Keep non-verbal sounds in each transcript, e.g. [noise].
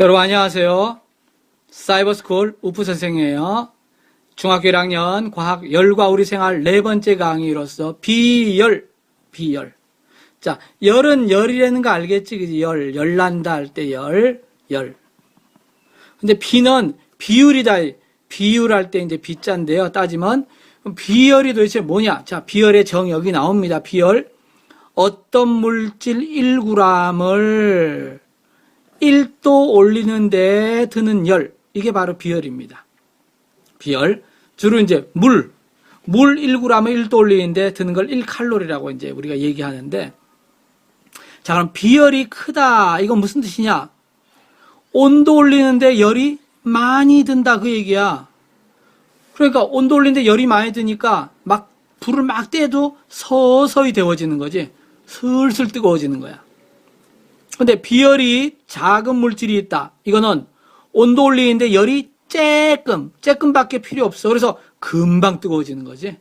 여러분 안녕하세요. 사이버스쿨 우프 선생이에요. 중학교 1학년 과학 열과 우리 생활 네 번째 강의로서 비열, 비열. 자, 열은 열이라는 거 알겠지? 그지? 열, 열난다 할 때 열, 열. 근데 비는 비율이다. 비율 할 때 이제 비자인데요. 따지면 비열이 도대체 뭐냐? 자, 비열의 정 여기 나옵니다. 비열. 어떤 물질 1g을 1도 올리는데 드는 열. 이게 바로 비열입니다. 비열. 주로 이제 물. 물 1g을 1도 올리는데 드는 걸 1칼로리라고 이제 우리가 얘기하는데 자, 그럼 비열이 크다. 이건 무슨 뜻이냐? 온도 올리는데 열이 많이 든다. 그 얘기야. 그러니까 온도 올리는데 열이 많이 드니까 막 불을 막 떼도 서서히 데워지는 거지. 슬슬 뜨거워지는 거야. 근데 비열이 작은 물질이 있다. 이거는 온도 올리는데 열이 쬐끔, 쬐끔밖에 필요 없어. 그래서 금방 뜨거워지는 거지.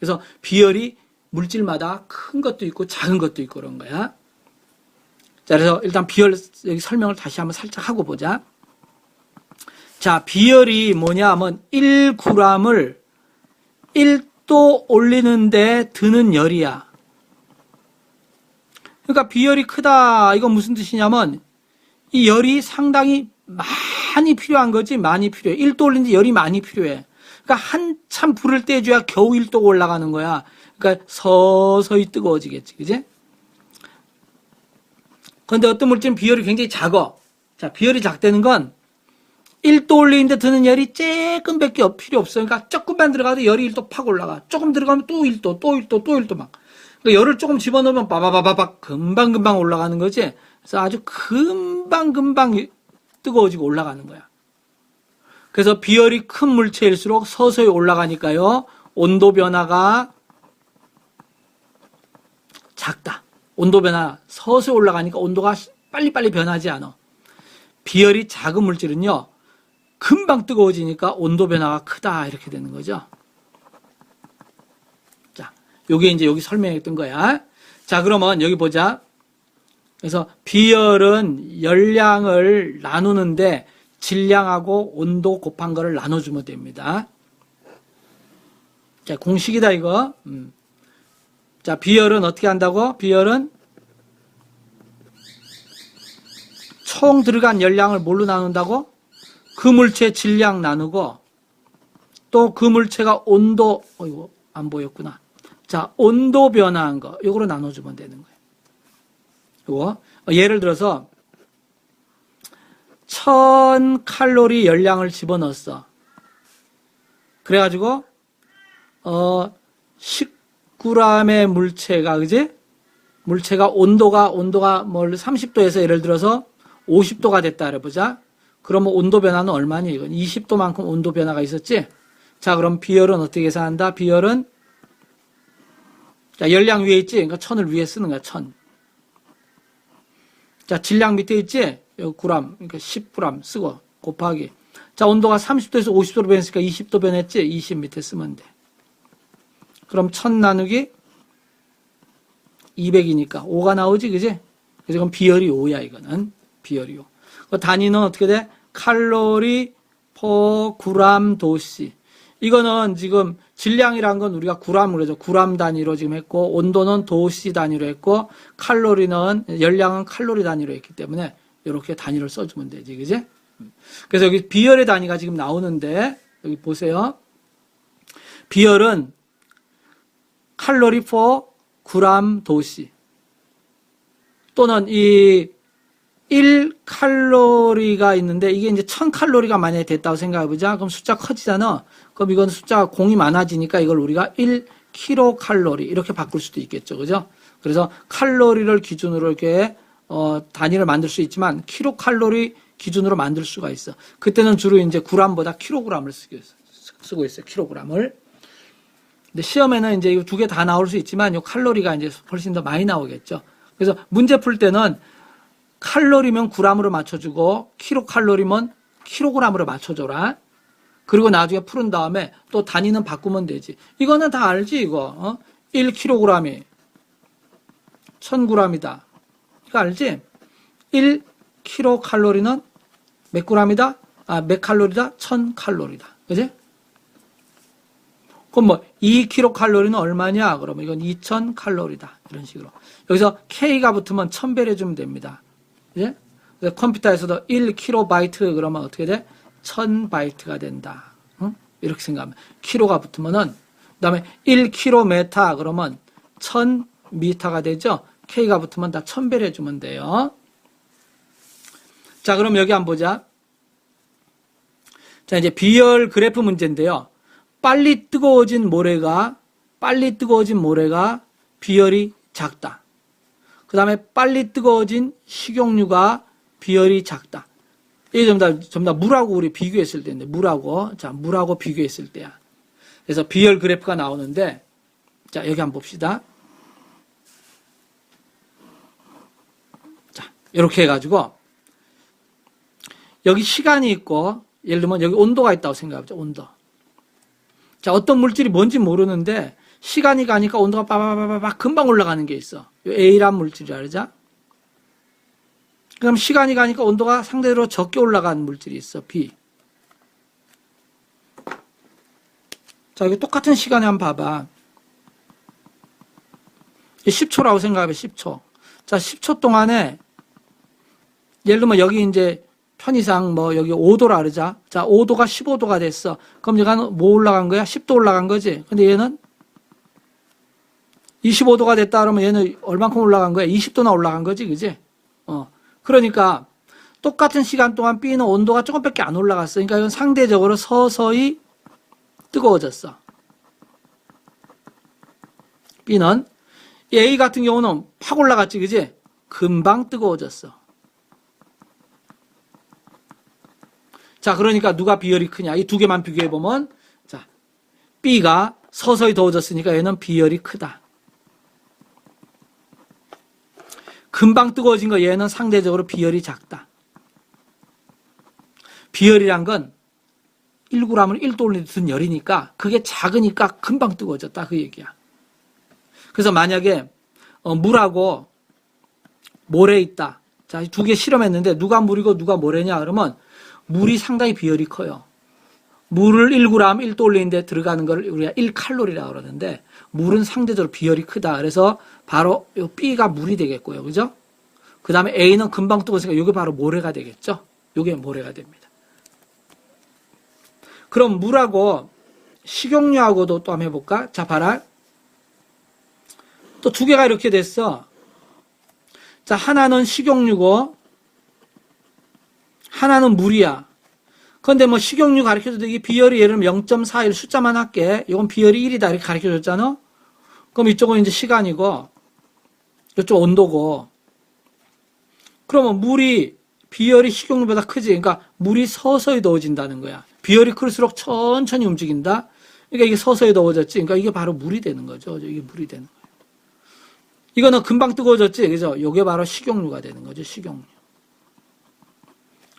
그래서 비열이 물질마다 큰 것도 있고 작은 것도 있고 그런 거야. 자, 그래서 일단 비열 여기 설명을 다시 한번 살짝 하고 보자. 자, 비열이 뭐냐 하면 1g을 1도 올리는데 드는 열이야. 그러니까 비열이 크다. 이건 무슨 뜻이냐면 이 열이 상당히 많이 필요한 거지. 많이 필요해. 1도 올리는데 열이 많이 필요해. 그러니까 한참 불을 떼줘야 겨우 1도가 올라가는 거야. 그러니까 서서히 뜨거워지겠지. 그지? 그런데 어떤 물질은 비열이 굉장히 작아. 자, 비열이 작다는 건 1도 올리는데 드는 열이 조금밖에 필요 없어. 그러니까 조금만 들어가도 열이 1도 팍 올라가. 조금 들어가면 또 1도, 또 1도, 또 1도 막. 그러니까 열을 조금 집어넣으면 빠바바바박 금방금방 올라가는 거지. 그래서 아주 금방금방 뜨거워지고 올라가는 거야. 그래서 비열이 큰 물체일수록 서서히 올라가니까요. 온도 변화가 작다. 온도 변화 서서히 올라가니까 온도가 빨리빨리 변하지 않아. 비열이 작은 물질은요. 금방 뜨거워지니까 온도 변화가 크다 이렇게 되는 거죠. 자, 요게 이제 여기 설명했던 거야. 자, 그러면 여기 보자. 그래서 비열은 열량을 나누는데 질량하고 온도 곱한 거를 나눠주면 됩니다. 자, 공식이다 이거. 음. 자, 비열은 어떻게 한다고? 비열은 총 들어간 열량을 뭘로 나눈다고? 그 물체 질량 나누고 또 그 물체가 온도 어이구 안 보였구나. 자, 온도 변화한 거 요거로 나눠주면 되는 거예요. 요거 어, 예를 들어서 천 칼로리 열량을 집어넣었어. 그래가지고 어 19g의 물체가 그지? 물체가 온도가 온도가 뭘 30도에서 예를 들어서 50도가 됐다 그래보자. 그러면 온도 변화는 얼마니? 이건 20도만큼 온도 변화가 있었지? 자, 그럼 비열은 어떻게 계산한다? 비열은 자, 열량 위에 있지? 그러니까 천을 위에 쓰는 거야, 천. 자, 질량 밑에 있지? 여기 그램, 그러니까 10g 쓰고 곱하기. 자, 온도가 30도에서 50도로 변했으니까 20도 변했지? 20 밑에 쓰면 돼. 그럼 천 나누기 200이니까 5가 나오지, 그지? 그래서 그럼 비열이 5야, 이거는. 비열이 5. 그 단위는 어떻게 돼? 칼로리 퍼 그람 도시. 이거는 지금 질량이란 건 우리가 구람으로 그러죠. 구람 단위로 지금 했고 온도는 도시 단위로 했고 칼로리는 열량은 칼로리 단위로 했기 때문에 이렇게 단위를 써주면 되지, 그지? 그래서 여기 비열의 단위가 지금 나오는데 여기 보세요. 비열은 칼로리 퍼 그람 도시 또는 이 1칼로리가 있는데 이게 이제 1000칼로리가 만약에 됐다고 생각해 보자. 그럼 숫자 커지잖아. 그럼 이건 숫자가 공이 많아지니까 이걸 우리가 1kcal 이렇게 바꿀 수도 있겠죠. 그죠? 그래서 칼로리를 기준으로 이렇게 어, 단위를 만들 수 있지만 킬로칼로리 기준으로 만들 수가 있어. 그때는 주로 이제 g보다 킬로그램을 쓰고 있어요. 킬로그램을. 근데 시험에는 이제 이거 두개 다 나올 수 있지만 이 칼로리가 이제 훨씬 더 많이 나오겠죠. 그래서 문제 풀 때는 칼로리면 g으로 맞춰주고 킬로칼로리면 킬로그램으로 맞춰줘라. 그리고 나중에 푸른 다음에 또 단위는 바꾸면 되지. 이거는 다 알지 이거. 어? 1kg이 1000g이다. 이거 알지? 1kcal는 몇 g이다? 아, 몇 칼로리다? 1000칼로리다. 그지? 그럼 뭐 2kcal는 얼마냐? 그러면 이건 2000칼로리다. 이런 식으로. 여기서 K가 붙으면 1000배를 해주면 됩니다. 예? 컴퓨터에서도 1kB 그러면 어떻게 돼? 1000바이트가 된다. 응? 이렇게 생각하면. 키로가 붙으면은, 그 다음에 1km 그러면 1000m가 되죠? K가 붙으면 다 1000배를 해 주면 돼요. 자, 그럼 여기 한번 보자. 자, 이제 비열 그래프 문제인데요. 빨리 뜨거워진 모래가, 빨리 뜨거워진 모래가 비열이 작다. 그 다음에 빨리 뜨거워진 식용유가 비열이 작다. 이게 전부 다, 전부 다 물하고 우리 비교했을 때인데, 물하고, 자, 물하고 비교했을 때야. 그래서 비열 그래프가 나오는데, 자, 여기 한번 봅시다. 자, 이렇게 해가지고, 여기 시간이 있고, 예를 들면 여기 온도가 있다고 생각해보죠, 온도. 자, 어떤 물질이 뭔지 모르는데, 시간이 가니까 온도가 빠바바바바 금방 올라가는 게 있어. 요 A란 물질이라 그러자. 그럼 시간이 가니까 온도가 상대적으로 적게 올라가는 물질이 있어, B. 자, 이거 똑같은 시간에 한번 봐봐. 10초라고 생각해봐, 10초. 자, 10초 동안에, 예를 들면 여기 이제 편의상 뭐 여기 5도라 그러자. 자, 5도가 15도가 됐어. 그럼 얘가 뭐 올라간 거야? 10도 올라간 거지. 근데 얘는 25도가 됐다 그러면 얘는 얼만큼 올라간 거야? 20도나 올라간 거지, 그지? 어. 그러니까 똑같은 시간 동안 B는 온도가 조금밖에 안 올라갔어. 그러니까 이건 상대적으로 서서히 뜨거워졌어. B는 A 같은 경우는 팍 올라갔지, 그지? 금방 뜨거워졌어. 자, 그러니까 누가 비열이 크냐? 이 두 개만 비교해 보면, 자, B가 서서히 더워졌으니까 얘는 비열이 크다. 금방 뜨거워진 거 얘는 상대적으로 비열이 작다. 비열이란 건 1g을 1도 올리듯 열이니까 그게 작으니까 금방 뜨거워졌다 그 얘기야. 그래서 만약에 어, 물하고 모래 있다. 자, 두 개 실험했는데 누가 물이고 누가 모래냐 그러면 물이 상당히 비열이 커요. 물을 1g 1도 올리는데 들어가는 걸 우리가 1칼로리라고 그러는데 물은 상대적으로 비열이 크다. 그래서 바로 요 B가 물이 되겠고요. 그죠? 그 다음에 A는 금방 뜨거우니까 이게 바로 모래가 되겠죠? 이게 모래가 됩니다. 그럼 물하고 식용유하고도 또 한번 해볼까? 자, 봐라. 또 두 개가 이렇게 됐어. 자, 하나는 식용유고, 하나는 물이야. 근데 뭐 식용유 가르쳐줘도 이게 비열이 예를 들면 0.41 숫자만 할게. 이건 비열이 1이다. 이렇게 가르쳐줬잖아? 그럼 이쪽은 이제 시간이고, 이쪽 온도고. 그러면 물이 비열이 식용유보다 크지. 그러니까 물이 서서히 더워진다는 거야. 비열이 클수록 천천히 움직인다. 그러니까 이게 서서히 더워졌지. 그러니까 이게 바로 물이 되는 거죠. 이게 물이 되는 거예요. 이거는 금방 뜨거워졌지. 그죠? 이게 바로 식용유가 되는 거죠. 식용유.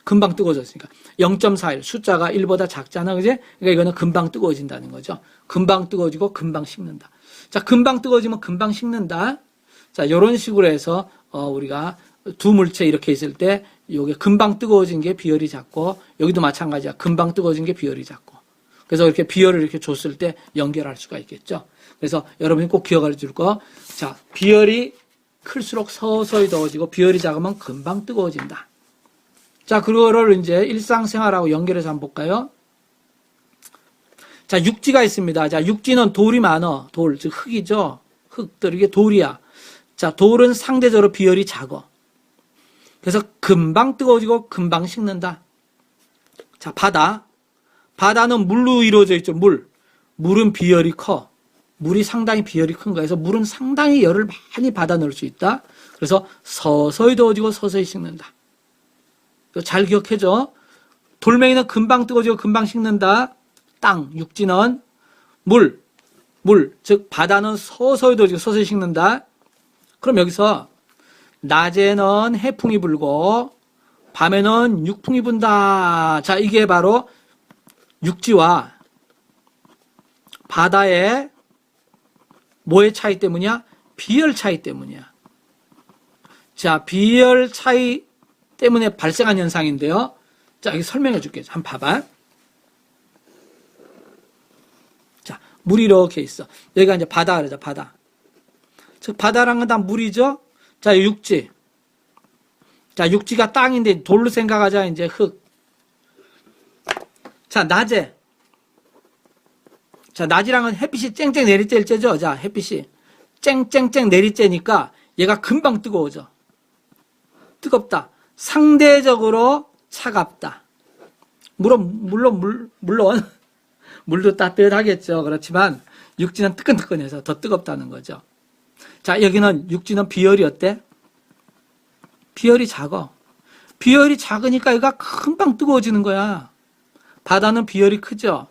금방 뜨거워졌으니까. 0.41. 숫자가 1보다 작잖아. 그지? 그러니까 이거는 금방 뜨거워진다는 거죠. 금방 뜨거워지고 금방 식는다. 자, 금방 뜨거워지면 금방 식는다. 자, 요런 식으로 해서, 어, 우리가 두 물체 이렇게 있을 때, 요게 금방 뜨거워진 게 비열이 작고, 여기도 마찬가지야. 금방 뜨거워진 게 비열이 작고. 그래서 이렇게 비열을 이렇게 줬을 때 연결할 수가 있겠죠. 그래서 여러분이 꼭 기억할 줄 거. 자, 비열이 클수록 서서히 더워지고, 비열이 작으면 금방 뜨거워진다. 자, 그거를 이제 일상생활하고 연결해서 한번 볼까요? 자, 육지가 있습니다. 자, 육지는 돌이 많어. 돌, 즉 흙이죠. 흙들, 이게 돌이야. 자, 돌은 상대적으로 비열이 작어. 그래서 금방 뜨거워지고 금방 식는다. 자, 바다. 바다는 물로 이루어져 있죠, 물. 물은 비열이 커. 물이 상당히 비열이 큰 거에서 물은 상당히 열을 많이 받아 넣을 수 있다. 그래서 서서히 더워지고 서서히 식는다. 잘 기억해줘. 돌멩이는 금방 뜨거워지고 금방 식는다. 땅, 육지는 물, 물, 즉 바다는 서서히 더워지고 서서히 식는다. 그럼 여기서 낮에는 해풍이 불고 밤에는 육풍이 분다. 자, 이게 바로 육지와 바다의 뭐의 차이 때문이야? 비열 차이 때문이야. 자, 비열 차이 때문에 발생한 현상인데요. 자, 여기 설명해 줄게. 한번 봐봐. 자, 물이 이렇게 있어. 여기가 이제 바다 그러죠, 바다. 즉, 바다란 건 다 물이죠? 자, 육지. 자, 육지가 땅인데 돌로 생각하자, 이제 흙. 자, 낮에. 자, 낮이란 건 햇빛이 쨍쨍 내릴 때일 때죠? 자, 햇빛이 쨍쨍쨍 내릴 때니까 얘가 금방 뜨거워져. 뜨겁다. 상대적으로 차갑다. 물론, 물론, 물, 물론, [laughs] 물도 따뜻하겠죠. 그렇지만, 육지는 뜨끈뜨끈해서 더 뜨겁다는 거죠. 자, 여기는, 육지는 비열이 어때? 비열이 작어. 비열이 작으니까 얘가 금방 뜨거워지는 거야. 바다는 비열이 크죠?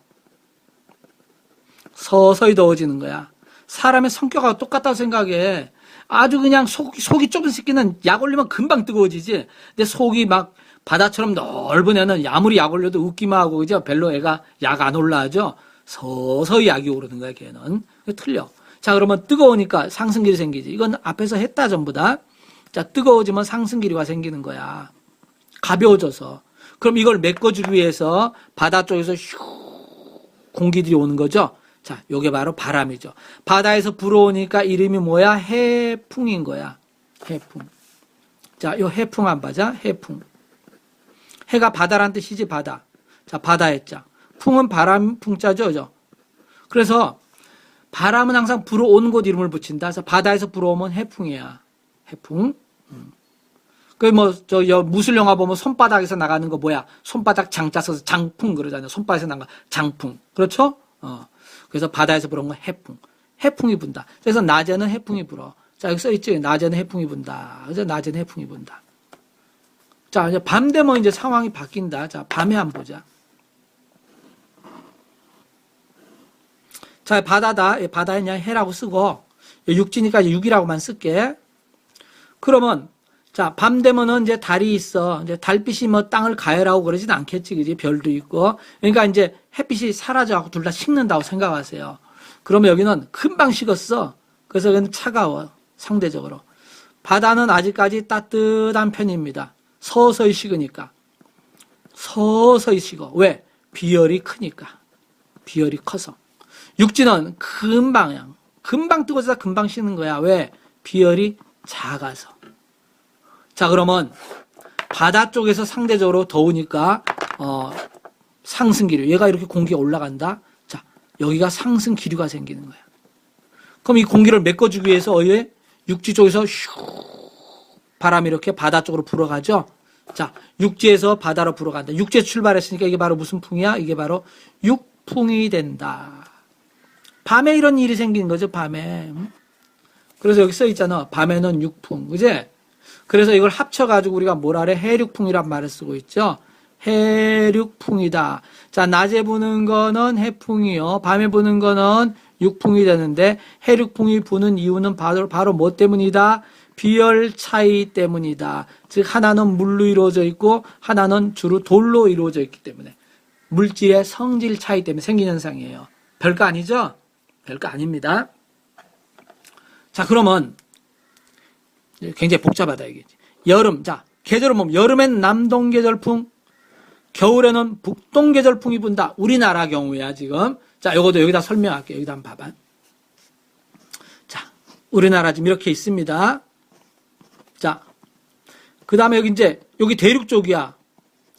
서서히 더워지는 거야. 사람의 성격하고 똑같다고 생각해. 아주 그냥 속, 속이 좁은 새끼는 약 올리면 금방 뜨거워지지. 근데 속이 막 바다처럼 넓은 애는 아무리 약 올려도 웃기만 하고, 그죠? 별로 애가 약 안 올라하죠? 서서히 약이 오르는 거야, 걔는. 틀려. 자, 그러면 뜨거우니까 상승길이 생기지. 이건 앞에서 했다, 전부 다. 자, 뜨거워지면 상승기류가 생기는 거야. 가벼워져서. 그럼 이걸 메꿔주기 위해서 바다 쪽에서 슉 공기들이 오는 거죠. 자, 요게 바로 바람이죠. 바다에서 불어오니까 이름이 뭐야? 해풍인 거야. 해풍. 자, 요 해풍 안 봐자. 해풍. 해가 바다란 뜻이지, 바다. 자, 바다의 자. 풍은 바람 풍자죠, 그죠? 그래서 바람은 항상 불어오는 곳 이름을 붙인다. 그래서 바다에서 불어오면 해풍이야. 해풍. 음. 그뭐 저 무술 영화 보면 손바닥에서 나가는 거 뭐야? 손바닥 장자 써서 장풍 그러잖아요. 손바닥에서 나가 장풍. 그렇죠? 어. 그래서 바다에서 불어온 건 해풍. 해풍이 분다. 그래서 낮에는 해풍이 불어. 자, 여기 써 있죠. 낮에는 해풍이 분다. 그래서 낮에는 해풍이 분다. 자, 이제 밤 되면 이제 상황이 바뀐다. 자, 밤에 한번 보자. 자, 바다다. 바다에 그냥 해라고 쓰고, 육지니까 이제 육이라고만 쓸게. 그러면, 자, 밤 되면은 이제 달이 있어. 이제 달빛이 뭐 땅을 가열하고 그러진 않겠지, 그지? 별도 있고. 그러니까 이제 햇빛이 사라져갖고 둘 다 식는다고 생각하세요. 그러면 여기는 금방 식었어. 그래서 여기는 차가워. 상대적으로. 바다는 아직까지 따뜻한 편입니다. 서서히 식으니까. 서서히 식어. 왜? 비열이 크니까. 비열이 커서. 육지는 금방, 금방 뜨거워서 금방 식는 거야. 왜? 비열이 작아서. 자, 그러면 바다 쪽에서 상대적으로 더우니까 어, 상승 기류. 얘가 이렇게 공기가 올라간다. 자, 여기가 상승 기류가 생기는 거야. 그럼 이 공기를 메꿔주기 위해서 어에 육지 쪽에서 슉 바람이 이렇게 바다 쪽으로 불어가죠. 자, 육지에서 바다로 불어간다. 육지에 출발했으니까 이게 바로 무슨 풍이야? 이게 바로 육풍이 된다. 밤에 이런 일이 생기는 거죠, 밤에. 그래서 여기 써 있잖아. 밤에는 육풍. 그제? 그래서 이걸 합쳐가지고 우리가 뭐라래? 해륙풍이란 말을 쓰고 있죠. 해륙풍이다. 자, 낮에 부는 거는 해풍이요. 밤에 부는 거는 육풍이 되는데 해륙풍이 부는 이유는 바로, 바로 뭐 때문이다? 비열 차이 때문이다. 즉, 하나는 물로 이루어져 있고, 하나는 주로 돌로 이루어져 있기 때문에. 물질의 성질 차이 때문에 생긴 현상이에요. 별거 아니죠? 별거 아닙니다. 자, 그러면, 굉장히 복잡하다, 이게. 여름, 자, 계절을 보면, 여름엔 남동 계절풍, 겨울에는 북동 계절풍이 분다. 우리나라 경우야, 지금. 자, 요것도 여기다 설명할게요. 여기다 한번 봐봐. 자, 우리나라 지금 이렇게 있습니다. 자, 그 다음에 여기 이제, 여기 대륙 쪽이야.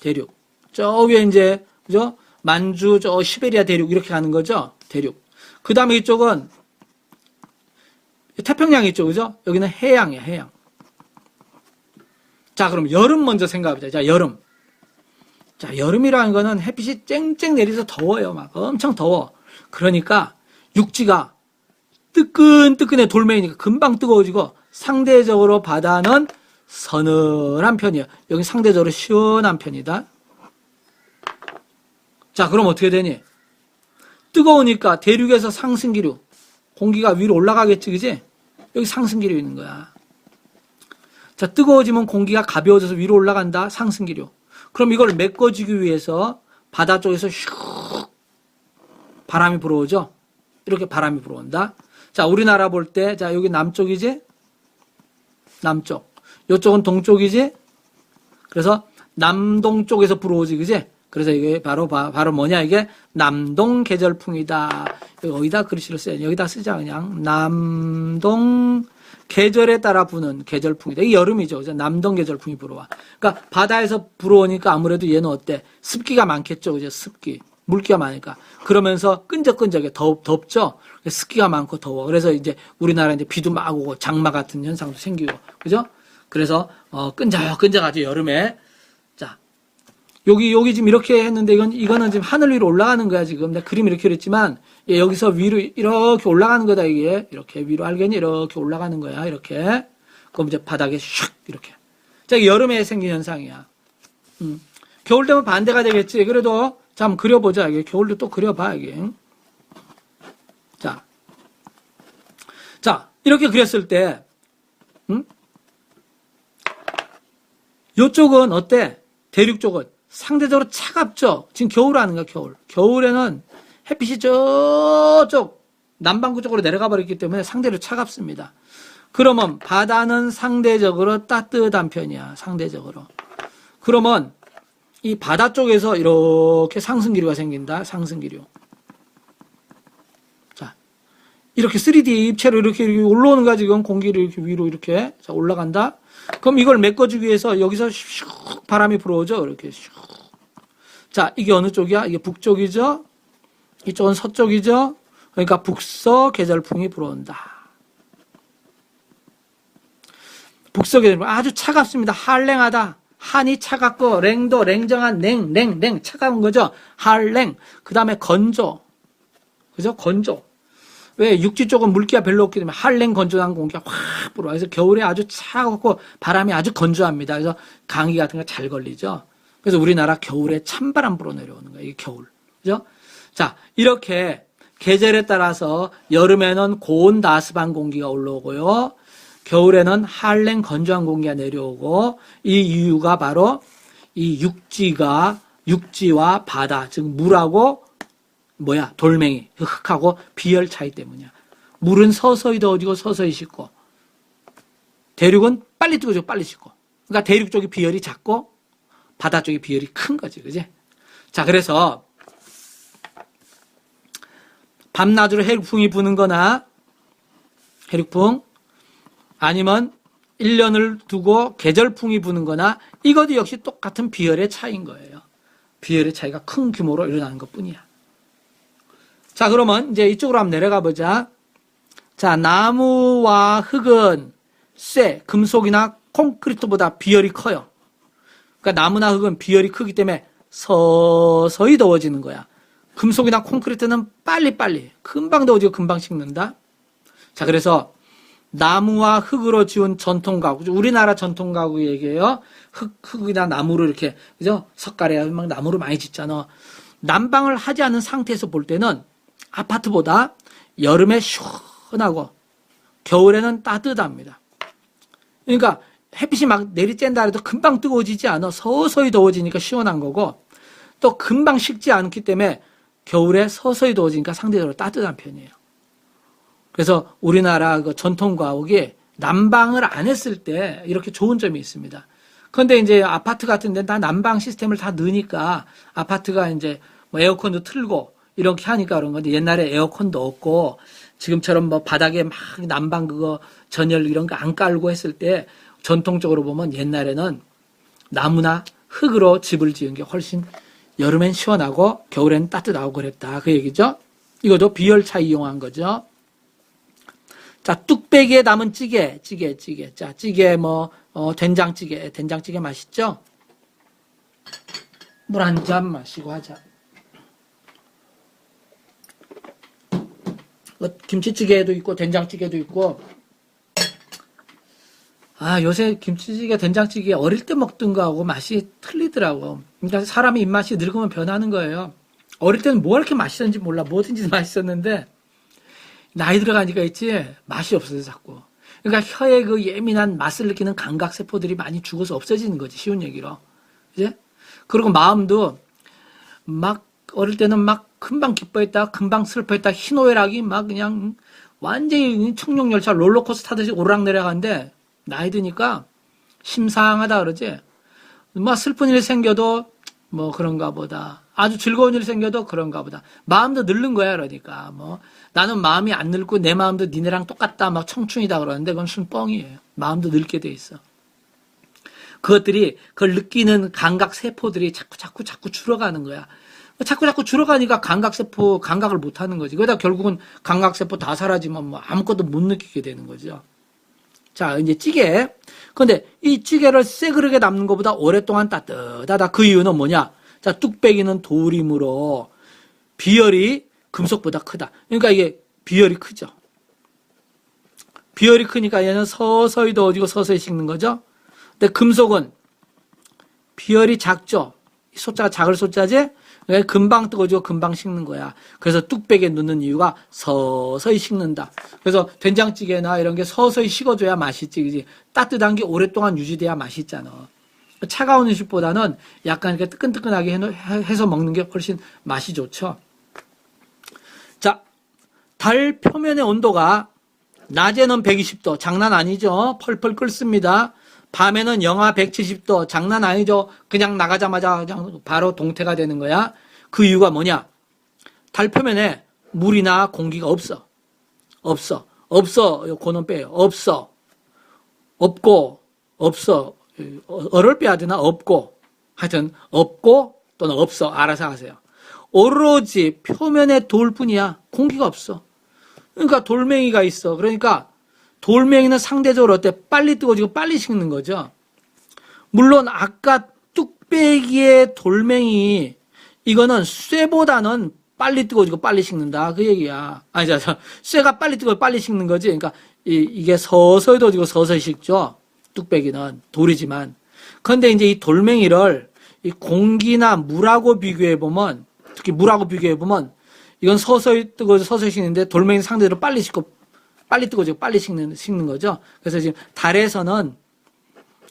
대륙. 저 위에 이제, 그죠? 만주, 저 시베리아 대륙 이렇게 가는 거죠? 대륙. 그 다음에 이쪽은 태평양 있죠, 그죠? 여기는 해양이야, 해양. 자, 그럼 여름 먼저 생각해보자. 자, 여름. 자, 여름이라는 거는 햇빛이 쨍쨍 내려서 더워요. 막 엄청 더워. 그러니까 육지가 뜨끈뜨끈해 돌멩이니까 금방 뜨거워지고 상대적으로 바다는 서늘한 편이에요. 여기 상대적으로 시원한 편이다. 자, 그럼 어떻게 되니? 뜨거우니까 대륙에서 상승기류, 공기가 위로 올라가겠지, 그지? 여기 상승기류 있는 거야. 자, 뜨거워지면 공기가 가벼워져서 위로 올라간다, 상승기류. 그럼 이걸 메꿔주기 위해서 바다 쪽에서 슉 바람이 불어오죠? 이렇게 바람이 불어온다. 자, 우리나라 볼 때, 자, 여기 남쪽이지? 남쪽. 이쪽은 동쪽이지? 그래서 남동 쪽에서 불어오지, 그지? 그래서 이게 바로, 바, 로 뭐냐, 이게 남동 계절풍이다. 여기다 글씨를 써야 돼. 여기다 쓰자, 그냥. 남동 계절에 따라 부는 계절풍이다. 이게 여름이죠. 그죠? 남동 계절풍이 불어와. 그러니까 바다에서 불어오니까 아무래도 얘는 어때? 습기가 많겠죠. 그죠? 습기. 물기가 많으니까. 그러면서 끈적끈적해. 덥, 덥죠? 습기가 많고 더워. 그래서 이제 우리나라 이제 비도 막 오고 장마 같은 현상도 생기고. 그죠? 그래서, 어, 끈적끈적하죠. 여름에. 자. 여기, 여기 지금 이렇게 했는데 이건, 이거는 지금 하늘 위로 올라가는 거야. 지금. 내가 그림 이렇게 그렸지만, 예, 여기서 위로 이렇게 올라가는 거다. 이게. 이렇게 위로 알겠니? 이렇게 올라가는 거야. 이렇게. 그럼 이제 바닥에 슉 이렇게. 자, 여름에 생긴 현상이야. 음. 겨울 되면 반대가 되겠지. 그래도 자, 한번 그려보자. 이게 겨울도 또 그려봐. 이게. 자, 자 이렇게 그렸을 때, 음? 요쪽은 어때? 대륙 쪽은 상대적으로 차갑죠. 지금 겨울 거야. 겨울. 겨울에는 햇빛이 저쪽 남반구 쪽으로 내려가 버렸기 때문에 상대로 차갑습니다. 그러면 바다는 상대적으로 따뜻한 편이야. 상대적으로. 그러면 이 바다 쪽에서 이렇게 상승기류가 생긴다. 상승기류. 자, 이렇게 3D 입체로 이렇게, 이렇게 올라오는 거야, 지금. 공기를 이렇게 위로 이렇게. 자, 올라간다. 그럼 이걸 메꿔주기 위해서 여기서 슉 바람이 불어오죠. 이렇게 슉. 자, 이게 어느 쪽이야? 이게 북쪽이죠? 이쪽은 서쪽이죠? 그러니까 북서 계절풍이 불어온다. 북서 계절풍 아주 차갑습니다. 한랭하다. 한이 차갑고 랭도 냉정한 냉, 냉, 냉 차가운 거죠. 한랭. 그 다음에 건조. 그죠? 건조. 왜 육지 쪽은 물기가 별로 없기 때문에 한랭 건조한 공기가 확 불어와. 그래서 겨울에 아주 차갑고 바람이 아주 건조합니다. 그래서 감기 같은 거 잘 걸리죠. 그래서 우리나라 겨울에 찬바람 불어 내려오는 거예요. 이게 겨울. 그죠? 자, 이렇게 계절에 따라서 여름에는 고온 다습한 공기가 올라오고요. 겨울에는 한랭 건조한 공기가 내려오고 이 이유가 바로 이 육지가 육지와 바다 즉 물하고 뭐야 돌멩이 흙하고 비열 차이 때문이야. 물은 서서히 더워지고 서서히 식고 대륙은 빨리 뜨거워지고 빨리 식고 그러니까 대륙 쪽이 비열이 작고 바다 쪽이 비열이 큰 거지 그지? 자 그래서 밤낮으로 해륙풍이 부는 거나 해륙풍 아니면 1년을 두고 계절풍이 부는 거나 이것도 역시 똑같은 비열의 차이인 거예요. 비열의 차이가 큰 규모로 일어나는 것 뿐이야. 자, 그러면 이제 이쪽으로 한번 내려가 보자. 자, 나무와 흙은 쇠, 금속이나 콘크리트보다 비열이 커요. 그러니까 나무나 흙은 비열이 크기 때문에 서서히 더워지는 거야. 금속이나 콘크리트는 빨리빨리, 금방 더워지고 금방 식는다. 자, 그래서 나무와 흙으로 지은 전통 가구. 우리나라 전통 가구 얘기예요. 흙, 흙이나 나무로 이렇게, 그죠? 석가래, 막 나무로 많이 짓잖아. 난방을 하지 않은 상태에서 볼 때는 아파트보다 여름에 시원하고 겨울에는 따뜻합니다. 그러니까 햇빛이 막 내리쬐다 해도 금방 뜨거워지지 않아. 서서히 더워지니까 시원한 거고 또 금방 식지 않기 때문에 겨울에 서서히 더워지니까 상대적으로 따뜻한 편이에요. 그래서 우리나라 그 전통 과학이 난방을 안 했을 때 이렇게 좋은 점이 있습니다. 그런데 이제 아파트 같은 데는 다 난방 시스템을 다 넣으니까 아파트가 이제 뭐 에어컨도 틀고 이렇게 하니까 그런 건데 옛날에 에어컨도 없고 지금처럼 뭐 바닥에 막 난방 그거 전열 이런 거 안 깔고 했을 때 전통적으로 보면 옛날에는 나무나 흙으로 집을 지은 게 훨씬 여름엔 시원하고 겨울엔 따뜻하고 그랬다. 그 얘기죠. 이것도 비열차 이용한 거죠. 자, 뚝배기에 담은 찌개, 찌개, 찌개. 자, 찌개 뭐, 어, 된장찌개, 된장찌개 맛있죠? 물 한 잔 마시고 하자. 김치찌개도 있고, 된장찌개도 있고. 아, 요새 김치찌개, 된장찌개 어릴 때 먹던 거하고 맛이 틀리더라고. 그러니까 사람이 입맛이 늙으면 변하는 거예요. 어릴 때는 뭐 이렇게 맛있었는지 몰라. 뭐든지 [laughs] 맛있었는데, 나이 들어가니까 있지 맛이 없어져 자꾸. 그러니까 혀에 그 예민한 맛을 느끼는 감각 세포들이 많이 죽어서 없어지는 거지 쉬운 얘기로. 이제 그리고 마음도 막 어릴 때는 막 금방 기뻐했다, 금방 슬퍼했다, 희노애락이 막 그냥 완전히 청룡열차 롤러코스터 타듯이 오르락 내려가는데 나이 드니까 심상하다 그러지. 뭐 슬픈 일이 생겨도 뭐 그런가 보다. 아주 즐거운 일이 생겨도 그런가 보다. 마음도 늙는 거야, 그러니까. 뭐 나는 마음이 안 늙고 내 마음도 니네랑 똑같다, 막 청춘이다 그러는데 그건 순 뻥이에요. 마음도 늙게 돼 있어. 그것들이 그걸 느끼는 감각 세포들이 자꾸 자꾸 자꾸 줄어가는 거야. 자꾸 자꾸 줄어가니까 감각 세포 감각을 못 하는 거지. 그러다 결국은 감각 세포 다 사라지면 뭐 아무것도 못 느끼게 되는 거죠. 자, 이제 찌개. 근데 이 찌개를 새 그릇에 남는 것보다 오랫동안 따뜻하다. 그 이유는 뭐냐? 자, 뚝배기는 돌이므로 비열이 금속보다 크다. 그러니까 이게 비열이 크죠. 비열이 크니까 얘는 서서히 더워지고 서서히 식는 거죠. 근데 금속은 비열이 작죠. 이 소자가 작을 소자지? 그러니까 금방 뜨거워지고 금방 식는 거야. 그래서 뚝배기에 넣는 이유가 서서히 식는다. 그래서 된장찌개나 이런 게 서서히 식어줘야 맛있지. 그지? 따뜻한 게 오랫동안 유지돼야 맛있잖아. 차가운 음식보다는 약간 이렇게 뜨끈뜨끈하게 해서 먹는 게 훨씬 맛이 좋죠. 자, 달 표면의 온도가 낮에는 120도, 장난 아니죠? 펄펄 끓습니다. 밤에는 영하 170도, 장난 아니죠? 그냥 나가자마자 그냥 바로 동태가 되는 거야. 그 이유가 뭐냐? 달 표면에 물이나 공기가 없어. 없어. 없어. 고는 빼요. 없어. 없고, 없어. 어를 빼야 되나? 없고. 하여튼, 없고 또는 없어. 알아서 하세요. 오로지 표면에 돌 뿐이야. 공기가 없어. 그러니까 돌멩이가 있어. 그러니까 돌멩이는 상대적으로 어때? 빨리 뜨거워지고 빨리 식는 거죠. 물론 아까 뚝배기의 돌멩이 이거는 쇠보다는 빨리 뜨거워지고 빨리 식는다 그 얘기야. 아니 자, 자 쇠가 빨리 뜨고 빨리 식는 거지. 그러니까 이, 게 서서히 떠지고 서서히 식죠. 뚝배기는 돌이지만. 그런데 이제 이 돌멩이를 이 공기나 물하고 비교해 보면 특히 물하고 비교해 보면 이건 서서히 뜨거워져 서서히 식는데 돌멩이는 상대적으로 빨리 식고 빨리 뜨거워지고 빨리 식는 식는 거죠. 그래서 지금 달에서는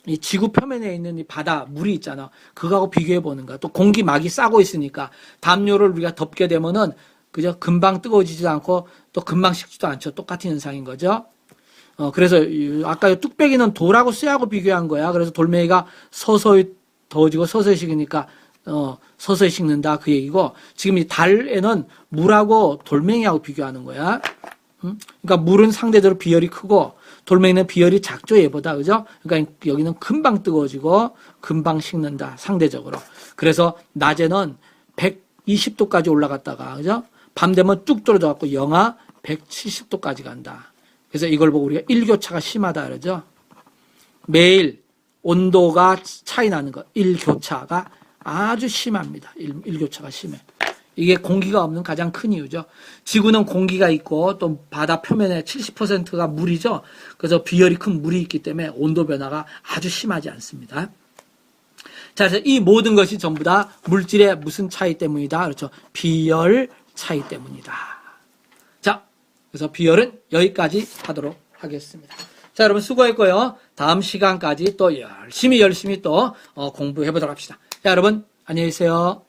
이 지구 표면에 있는 이 바다 물이 있잖아. 그거하고 비교해 보는 거야. 또 공기 막이 싸고 있으니까 담요를 우리가 덮게 되면은 그죠? 금방 뜨거워지지도 않고 또 금방 식지도 않죠. 똑같은 현상인 거죠. 어 그래서 이- 아까 이 뚝배기는 돌하고 쇠하고 비교한 거야. 그래서 돌멩이가 서서히 더워지고 서서히 식으니까 어 서서히 식는다 그 얘기고 지금 이 달에는 물하고 돌멩이하고 비교하는 거야. 음? 그러니까 물은 상대적으로 비열이 크고 돌멩이는 비열이 작죠 얘보다 그죠? 그러니까 여기는 금방 뜨거워지고 금방 식는다 상대적으로. 그래서 낮에는 120도까지 올라갔다가 그죠? 밤 되면 뚝 떨어져 갖고 영하 170도까지 간다. 그래서 이걸 보고 우리가 일교차가 심하다 그러죠. 매일 온도가 차이 나는 것 일교차가 아주 심합니다. 일, 일교차가 심해. 이게 공기가 없는 가장 큰 이유죠. 지구는 공기가 있고 또 바다 표면에 70%가 물이죠. 그래서 비열이 큰 물이 있기 때문에 온도 변화가 아주 심하지 않습니다. 자, 그래서 이 모든 것이 전부 다 물질의 무슨 차이 때문이다. 그렇죠. 비열 차이 때문이다. 자, 그래서 비열은 여기까지 하도록 하겠습니다. 자, 여러분 수고했고요. 다음 시간까지 또 열심히 열심히 또 어, 공부해 보도록 합시다. 자, 여러분 안녕히 계세요.